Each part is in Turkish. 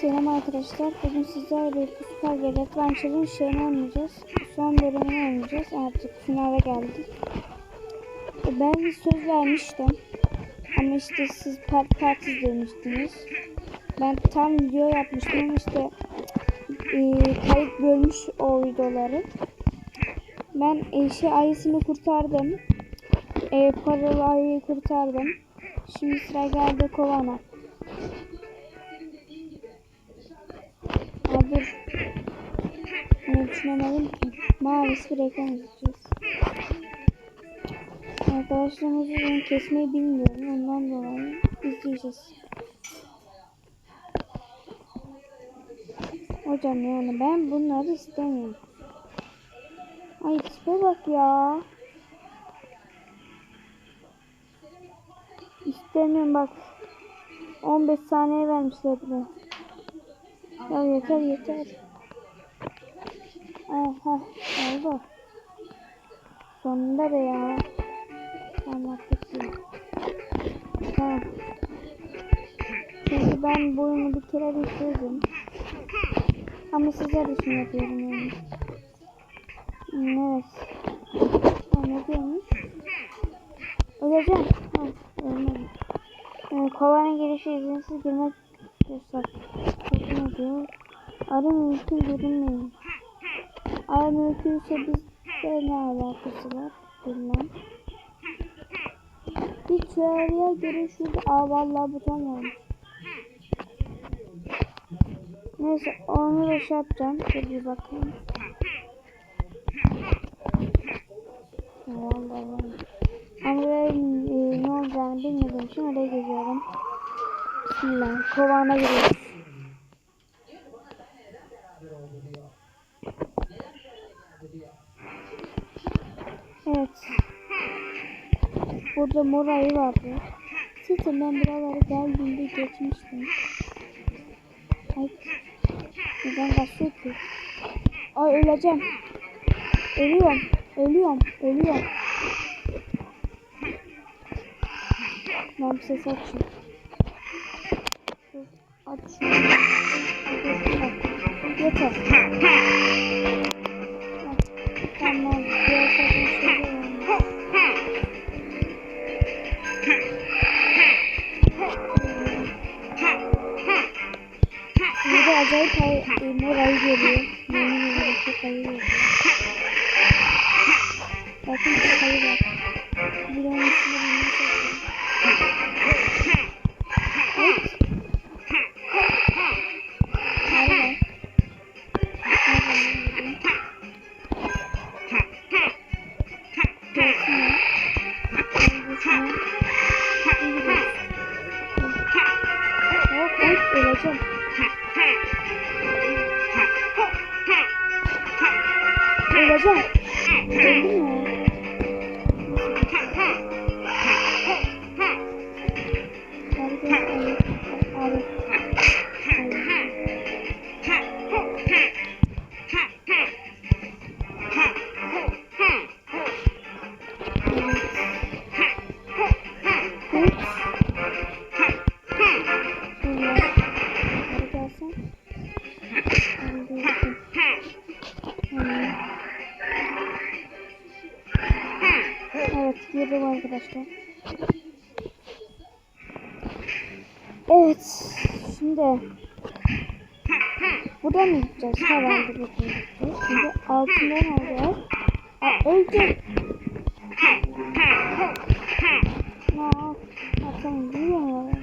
Selam arkadaşlar. Bugün sizlerle birlikte Süper Gel Adventure'ın şeyini oynayacağız. Son bölümünü oynayacağız. Artık finale geldik. Ben söz vermiştim. Ama işte siz part part izlemiştiniz. Ben tam video yapmıştım işte e, kayıt bölmüş o videoları. Ben e, şey ayısını kurtardım. E, paralı ayıyı kurtardım. Şimdi sıra geldi kovana. Dur. Ne düşünemedim ki. Mavisi bir ekran izleyeceğiz. Arkadaşlarımızı ben kesmeyi bilmiyorum. Ondan dolayı izleyeceğiz. Hocam yani ben bunları istemiyorum. Ay tipe bak ya. İstemiyorum bak. 15 saniye vermişler bile. Ya yeter yeter. Aha oldu. Sonunda be ya. Tamam haklısın. Tamam. Çünkü ben bu oyunu bir kere bitirdim. Ama sizler için yapıyorum yani. Evet. Ne diyormuş? Öleceğim. Ha, ölmedim. Yani kovanın girişi izinsiz girmek yasak. Ne diyor? Arı mümkün görünmüyor. Arı mümkünse bizde ne alakası var? Bilmem. Bir teoriye göre şurada aa vallahi buton varmış. Neyse onu da şey yapacağım. Dur bir bakayım. Vallahi. Ama ben e, ne olacağını bilmediğim için oraya geziyorum. Bismillah. Kovana giriyoruz. Evet. Burada mor ayı vardı. Zaten ben buralara geldiğimde geçmiştim. Ay. Neden kaçıyor ki? Ay öleceğim. Ölüyorum. Ölüyorum. Ölüyorum. Ben bir ses açayım. Şunu. Yeter. Hop öleceğim. Öleceğim. Girdim arkadaşlar. Evet. Şimdi buradan mı gideceğiz? Herhalde buradan gideceğiz. Şimdi altından alacağız. Aa öldüm. Aa, tamam duyuyor ya.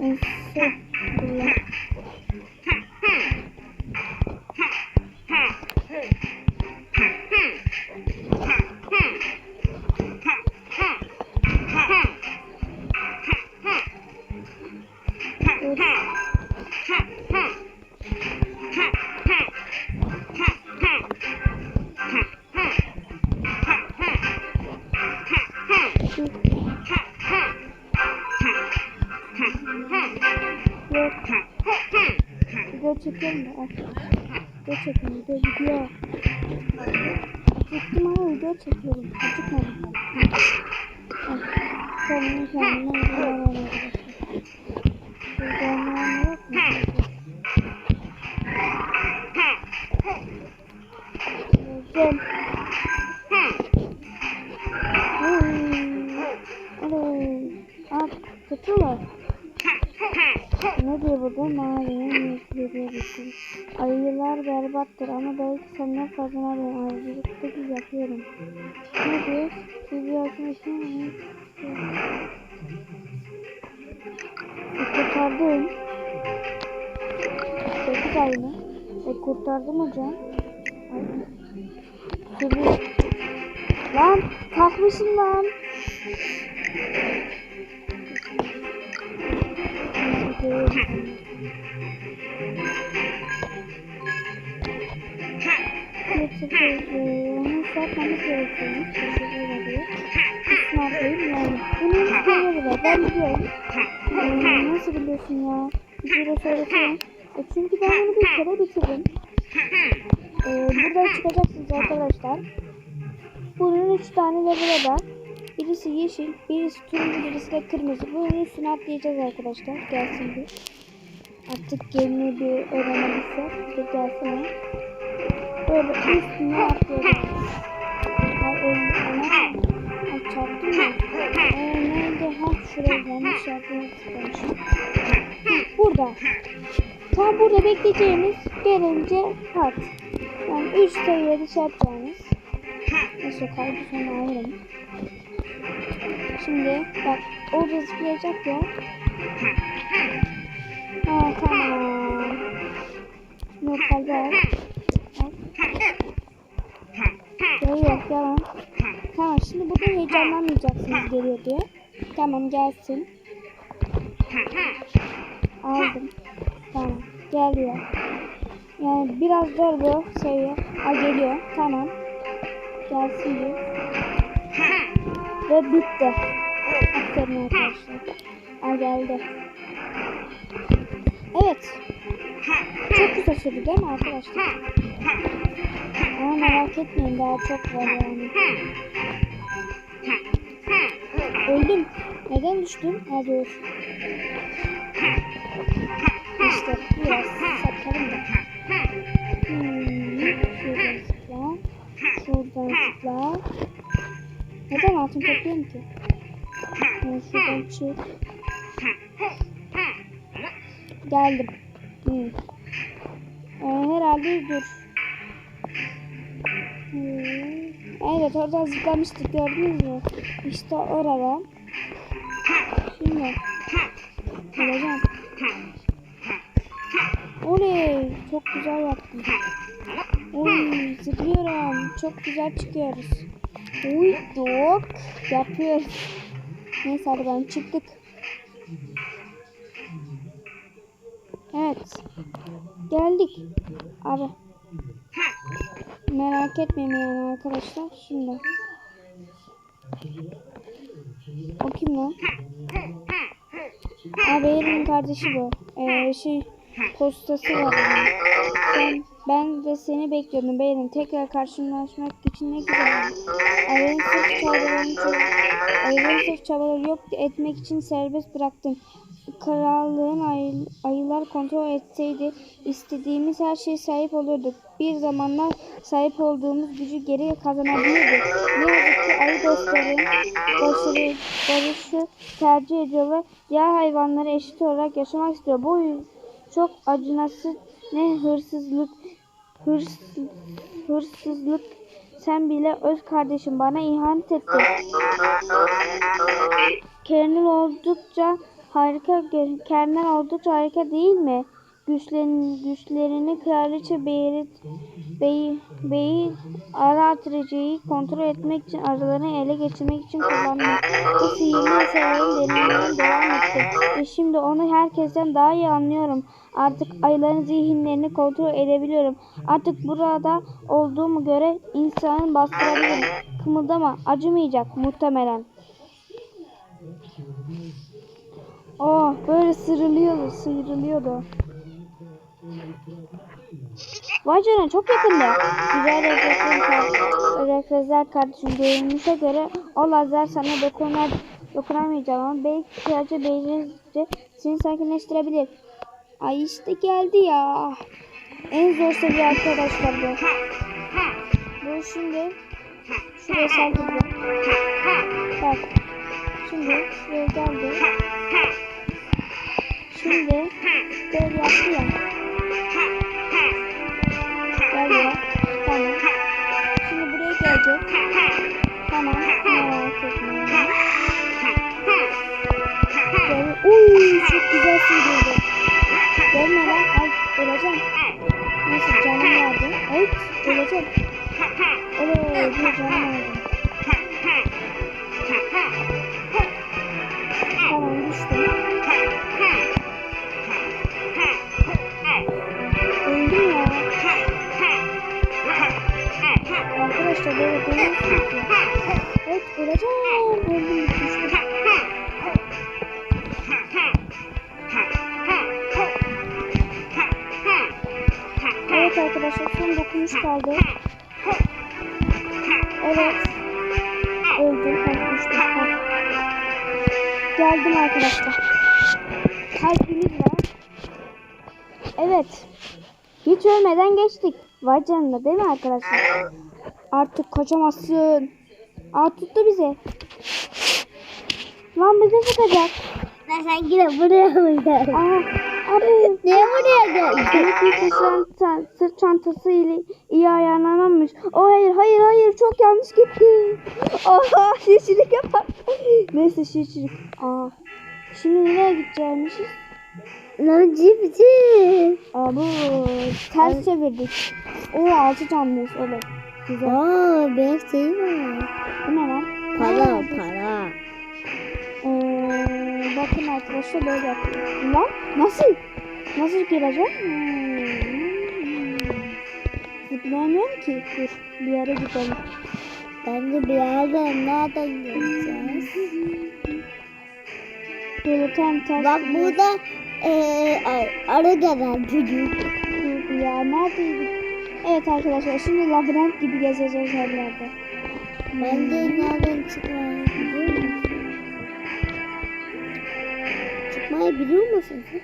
Neyse. çekeceğim de artık. Video çekiyorum. Video video. Gittim ama video çekiyorum. Acıkmadım. Kendimi kendime yapamıyorum. Burada olmayan yok mu? Gel. Alo. Aa, kaçıyorlar. Ne diyor burada? Maviye veriyorsun. Ayılar berbattır ama belki senden kazanabilirim. Ayrıcalıkta bir yapıyorum. Ne diyor? Siz yardım etmeyin. Kurtardım. Sekiz ay mı? E kurtardım hocam. Ay. Lan kalkmışım lan. Onu satmamız gerekiyormuş. Teşekkür ederim. Sınavdayım yani. Bunun istemeleri var. Ben biliyorum. Ee, nasıl biliyorsun ya? Bir kere söylesene. E çünkü ben bunu bir kere bitirdim. Ee, buradan çıkacaksınız arkadaşlar. Bunun üç tane level'ı var. Birisi yeşil, birisi turuncu, birisi de kırmızı. Bunun üstüne atlayacağız arkadaşlar. Gelsin bir. Artık yeni bir öğrenebilsek. Bir gelsene. Böyle üstüne atlayacağız. Ay oyun ona. Ay mı? Ee, nerede? Ha şuraya yanlış yapmaya tıklamışım. Burada. Tam burada bekleyeceğimiz gelince pat. Yani 3 seviyede şey yapacağınız. Neyse kaydı sonra alırım. Şimdi bak orada zıplayacak ya. Ha tamam. Kalbi al. Al. Geliyor yalan. Tamam şimdi burada heyecanlanmayacaksınız geliyor diye. Tamam gelsin. Aldım. Tamam geliyor. Yani biraz zor bu seviye. Ha geliyor. Tamam. Gelsin bir. Ve bitti. Aferin arkadaşlar. Ha geldi. Evet. Çok kısa sürdü değil mi arkadaşlar? Ama merak etmeyin daha çok var yani. Öldüm. Neden düştüm? Hadi dur. İşte biraz satalım da. Altın topluyorum ki? Yani şuradan çık. Geldim. Hmm. Ee, herhalde dur. Hmm. Evet orada zıplamıştık gördünüz mü? İşte orada. Şimdi. Geleceğim. Oley! Çok güzel yaptım. Oy zıplıyorum. Çok güzel çıkıyoruz. Uy çok yapıyoruz. Neyse hadi ben çıktık. Evet. Geldik. Abi. Merak etmeyin yani arkadaşlar. Şimdi. O kim lan? Abi Eren'in kardeşi bu. Ee, şey postası var. Sen, ben de seni bekliyordum Beyrin. Tekrar karşılaşmak için ne güzel. Ayın sırf çabalarını sırf çabaları yok etmek için serbest bıraktım. Krallığın ay, ayılar kontrol etseydi istediğimiz her şeye sahip olurduk. Bir zamanlar sahip olduğumuz gücü geri kazanabilirdik. Ne yazık ki ayı dostları başarı, barışı tercih ediyorlar. Diğer hayvanları eşit olarak yaşamak istiyor. Bu çok acınası ne hırsızlık hırs, hırsızlık sen bile öz kardeşim bana ihanet etti. Kernel oldukça harika Kernel oldukça harika değil mi? Güçlerini, güçlerini kraliçe beyi, beyi, beyi Aratrici'yi kontrol etmek için aralarını ele geçirmek için kullandı. Bu sihirli eserlerin deneyimine devam etti. Ve şimdi onu herkesten daha iyi anlıyorum. Artık ayıların zihinlerini kontrol edebiliyorum. Artık burada olduğumu göre insanı bastırabilirim. Kımıldama, acımayacak muhtemelen. Oh, böyle sırılıyordu, sıyrılıyordu. Vay canına çok yakında. Güzel refleksler kardeşim. Görünüşe göre o lazer sana dokunar, dokunamayacağım ama belki sadece becerince seni sakinleştirebilir. Ay işte geldi ya. En zor seviye arkadaşlar bu. Bu şimdi şuraya saldırdı. Bak. Şimdi şuraya geldi. Şimdi böyle yaptı ya. Gel ya. Tamam. Şimdi buraya gelecek. Tamam. Merak etmeyin. Böyle, uy çok güzel sığdırdı. Gelme lan. Ay öleceğim. Neyse canım vardı. Ay öleceğim. Oley bir canım vardı. Evet düştüm. Evet arkadaşlar son dokunuş kaldı. Evet. Öldüm. Düştüm. Geldim arkadaşlar. Kalbimiz var. Evet. Hiç ölmeden geçtik. Vay canına değil mi arkadaşlar? Artık kaçamazsın. Aa tuttu bizi. Lan bize sıkacak. Ben sen yine buraya mı geldin? Aa, abi. Niye buraya geldin? Seninki sırt, çanta, sırt çantası ile iyi ayarlanamamış. O hayır hayır hayır çok yanlış gitti. Aha şişirik yapar. Neyse şişirik. Aa. Şimdi nereye gideceğimmişiz? Lan cipsi. Aa bu ters çevirdik. O altı canlıyız öyle. Güzel. Aa beyaz şey var. Bu ne lan? Para Ha, para. Ee, bakın arkadaşlar böyle yapıyor. Lan nasıl? Nasıl gireceğim? Hmm. Zıplayamıyorum ki. Dur bir yere gidelim. Bence bir yerden nereden geleceğiz? Böyle tam ters. Bak burada ar- ara gelen çocuk. Ya neredeydik? Evet arkadaşlar şimdi labirent gibi gezeceğiz her yerde. Bence nereden çıkmayı biliyor musun? Çıkmayı biliyor musun sen?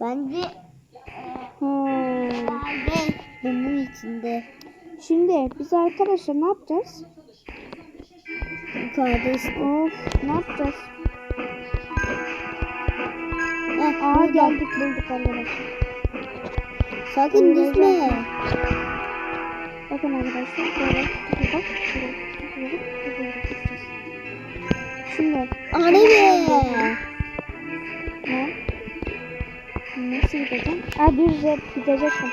Bence Hmm. bence bunun içinde. Şimdi biz arkadaşlar ne yapacağız? Yukarıda işte. Of ne yapacağız? Heh, Aa burada. geldik bulduk arkadaşlar. Sakın düşme. Bakın arkadaşlar böyle gideceğiz. Şimdi Anne. ne? Nasıl gideceğim? Aa düz gideceksin.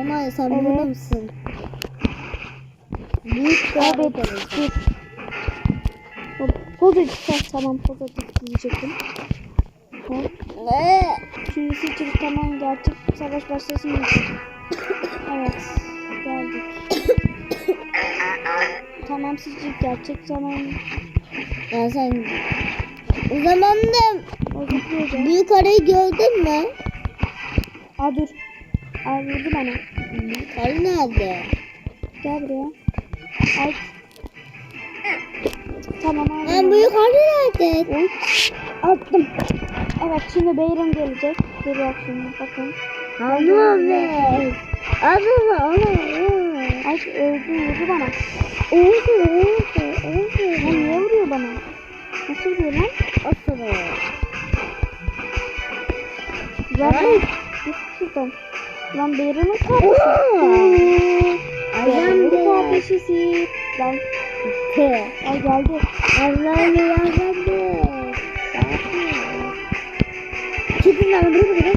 Aman sen Evet. burada mısın? Büyük Evet. Hop, Pozitif. Tamam pozitif diyecektim. Hop. Ne? Şimdi seçili tamam gerçek savaş başlasın. Evet. Geldik. tamam seçili gerçek zaman. Ya sen o zaman da büyük arayı gördün mü? Aa dur. Aa vurdu bana. Büyük arı nerede? Gel buraya. Ay. Tamam abi. Lan büyük arı nerede? Oy. Attım. Evet şimdi Beyrim gelecek. Geliyor şimdi bakın. Anam be. Anam anam. Ay öldü vurdu bana. Oldu oldu Lan oldu. niye vuruyor bana? Nasıl vuruyor lan? Asıl. Zaten git şuradan. Lan Beyrim'in kardeşi. Ayağım kardeşisi. Lan ay geldi. Allah'ım yardım be. Gidin lan buraya buraya.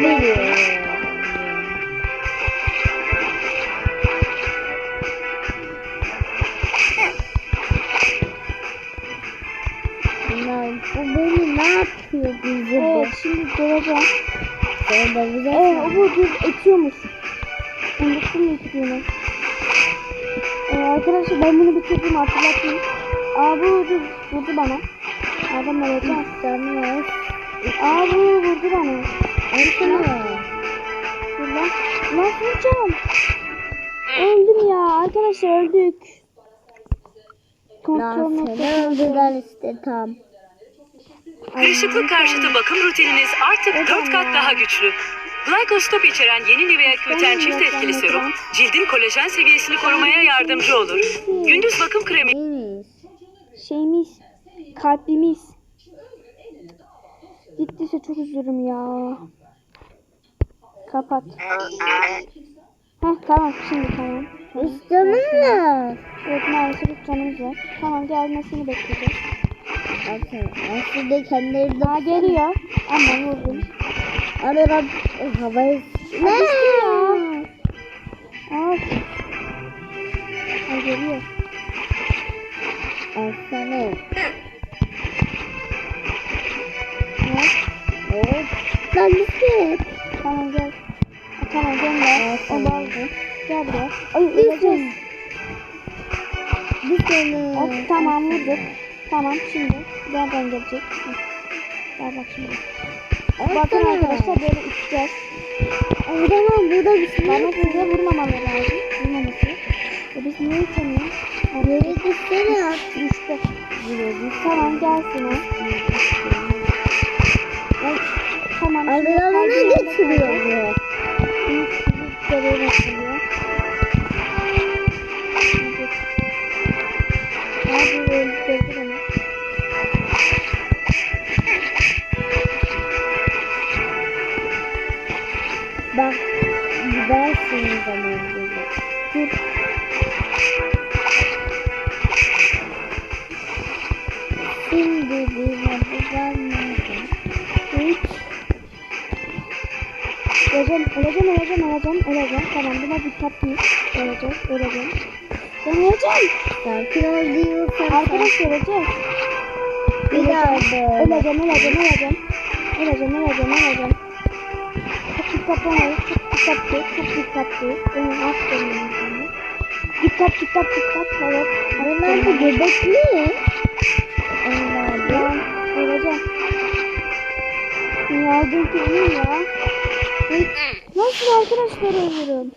Bunlar bu beni ne yapıyor bizi Evet şimdi. Sen de bize Evet o bu düz etiyormuş. Unuttum etiğini. Ee, arkadaşlar ben bunu bitirdim hatırlatayım. Aa bu vurdu, vurdu bana. Adam. Canlar. Aa bu vurdu bana. Arkana. Dur lan. Lan vuracağım. Öldüm ya. Arkadaşlar öldük. Kontrol noktasına öldüler işte tam. Kırışıklık karşıtı bakım rutininiz artık 4 kat daha güçlü. Glikostop içeren yeni Nivea Q10 çift etkili serum, cildin kolajen seviyesini korumaya yardımcı olur. Gündüz bakım kremi şeyimiz, kalbimiz. Gittiyse çok üzülürüm ya. Kapat. Heh tamam şimdi tamam. Hiç canın mı? Evet maalesef canımız var. Tamam gelmesini bekleyeceğiz. Aslında kendileri Daha geliyor. Ama vurdum. Aradan havayı... Ne? Aa. Ay geliyor. Alsana. Evet. Evet. Lan git. Tamam gel. Tamam gönder. Evet, O tamam. da aldı. Gel buraya. Ay öleceğiz. Bir sene. Hop tamam vurduk. Tamam şimdi. Nereden gelecek? Gel bak şimdi. Bakın arkadaşlar böyle içeceğiz. O zaman burada bir şey Bana size vurmamalı lazım. Vurmaması. E biz niye içemiyoruz? Yere gitsene at. Düştü. Tamam gelsin o. Tamam. Aralarına yerine böyle başlıyor. Öleceğim, öleceğim, öleceğim, öleceğim. Tamam buna dikkatliyim. Öleceğim, öleceğim. Ben öleceğim. Sakin ol diyorsan. Arkadaş öleceğiz. Bir daha. Öleceğim, öleceğim, öleceğim. Öleceğim, öleceğim, öleceğim. Çok dikkatli. Çok dikkatli, çok dikkatli. Benim aferin sana. Dikkat, dikkat, dikkat. Evet. Bunlar da göbekli. Onlar öleceğim. Yardım kızım ya. Ay, Nasıl arkadaşlar ölüyorum?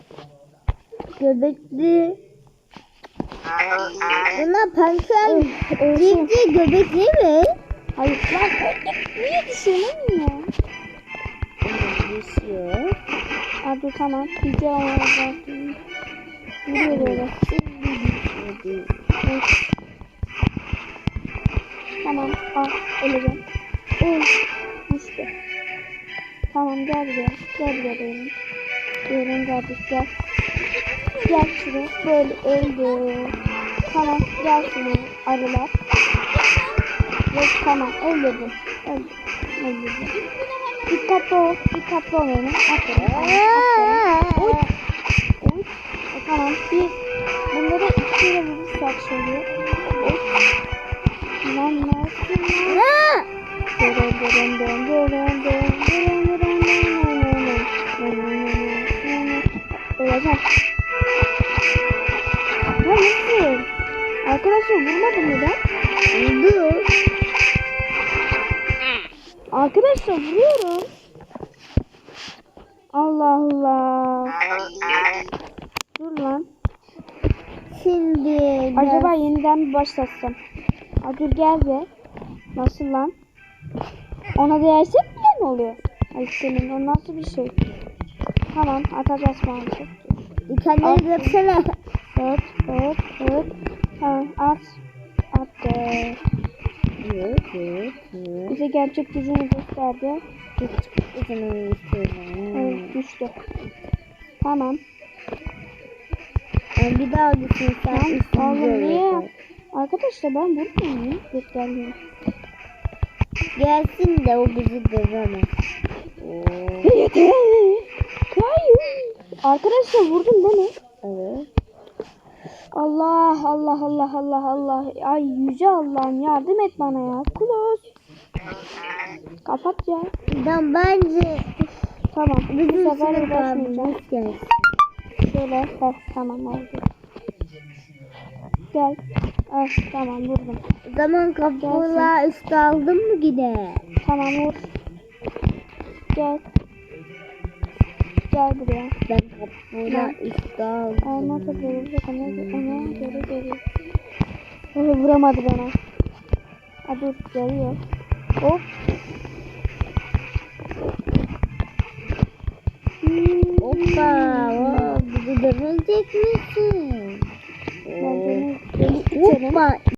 Göbekli. Buna pankan ciddi göbekli mi? Hayır lan niye düşünemiyor? Düşüyor. Abi tamam. Gece oynayacağım. Buraya böyle. Tamam. Al. Öleceğim. Öl. Tamam gel buraya. Gel buraya benim. Benim kardeş gel. Gel şuraya. Böyle öldü. Tamam gel şuraya arılar. Yok tamam öldürdüm. Öldürdüm. Öldürdüm. Dikkatli ol. Dikkatli ol benim. Aferin. Aferin. Uy. Uy. E, tamam bir bunları iki kere vurursak şöyle. Uy. Lan nasıl lan? Aa! Dırın dırın dırın dırın Öleceğim. Ya nasıl? Arkadaşlar vurmadım mı ben? Oldu. Arkadaşlar vuruyorum. Allah Allah. Dur lan. Şimdi Acaba yeniden mi başlatsam? Aa, dur gel be. Nasıl lan? Ona değersek bile mi oluyor? Ay senin o nasıl bir şey? Tamam atacağız maalesef. Kendini görsene. Evet, evet, evet. Tamam at. Attı. Evet, evet, evet. Bize gerçek gücünü gösterdi. Uzun istiyorum. Evet düştü. Tamam. Yani bir daha düşün sen Tamam. Oğlum niye? Arkadaşlar ben vurmuyor muyum? Dur gelmiyorum. Gelsin de o bizi dövemez. Oo. Arkadaşlar vurdum değil mi? evet. Allah Allah Allah Allah Allah. Ay yüce Allah'ım yardım et bana ya. Kulos. Kapat ya. Ben bence Tamam. Bu bizim sefer sınıf uğraşmayacağım. Şöyle. Heh, tamam oldu. Gel. Ah tamam vurdum. O zaman kapıla üstü aldın mı yine? Tamam vur. Gel. Gel buraya. Ben kapıla üstü aldım. Olmaz da böyle ona, göre geliyor. Oh, vuramadı bana. Ha dur geliyor. Hmm. Hoppa. oo, Bizi dönecek misin? Ben iterim. Hoppa.